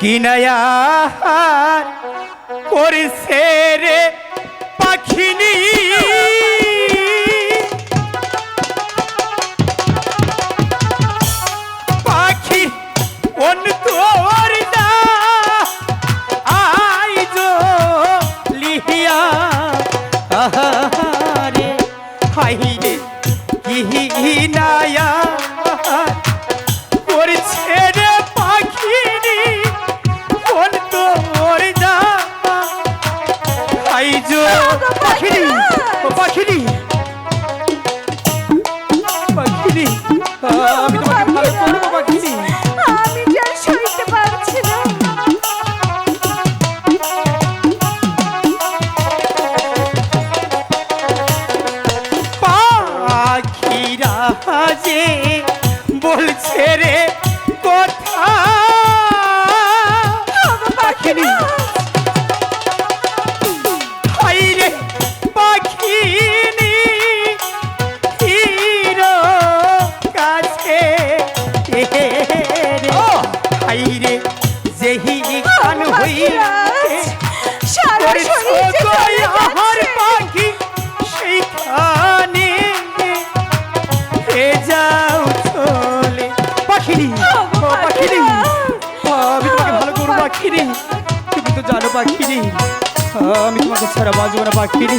কিনায়া করছে রে পাখিনি। পাখি অন্য তোর না আইজো লিহিয়া। আহারে হাইরে কিনায়া করছে পাখিনি আমি তোমাকে ভালো করব পাখিনি আমি যে সইতে পারছি না। পাখিরা যে বলছে রে সারা শরীর আমার। পাখি সেইখানে এ যাও চলে পাখিনি ও, আমি তোমাকে ভালো করব পাখিনি তুমি তো জানো পাখিনি আমি তোমাকে ছাড়া বাজবো না পাখিনি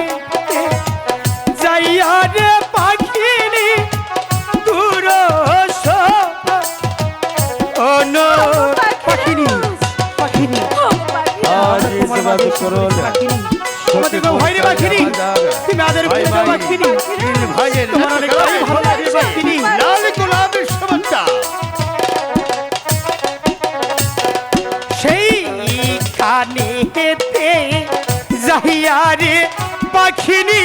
গোলাপের সমানটা সেই কানে যাইয়া রে পাখিনি।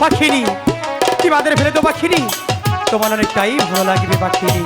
পাখিনি। কি বাদের ফেলে তো পাখিনি তোমার অনেকটাই ভালো লাগবে পাখিনি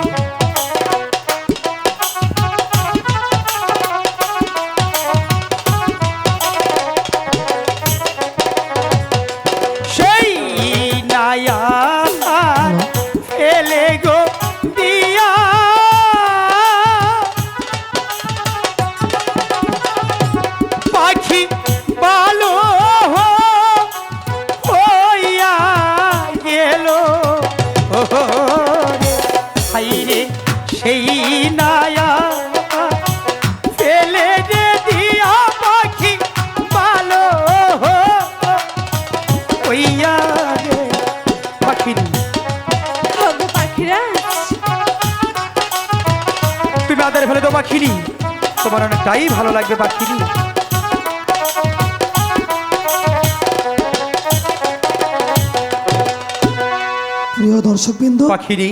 তো পাখিনি তোমার অনেকটাই ভালো লাগবে পাখিনি প্রিয় দর্শকবৃন্দ পাখিনি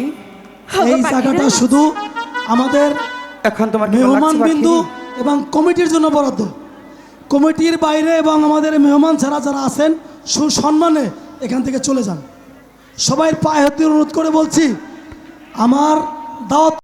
এই জায়গাটা শুধু আমাদের এখন তোমার মেহমান বিন্দু এবং কমিটির জন্য বরাদ্দ। কমিটির বাইরে এবং আমাদের মেহমান ছাড়া যারা আছেন সুসম্মানে এখান থেকে চলে যান। সবাই পায়ে হাতে অনুরোধ করে বলছি আমার দাওয়াত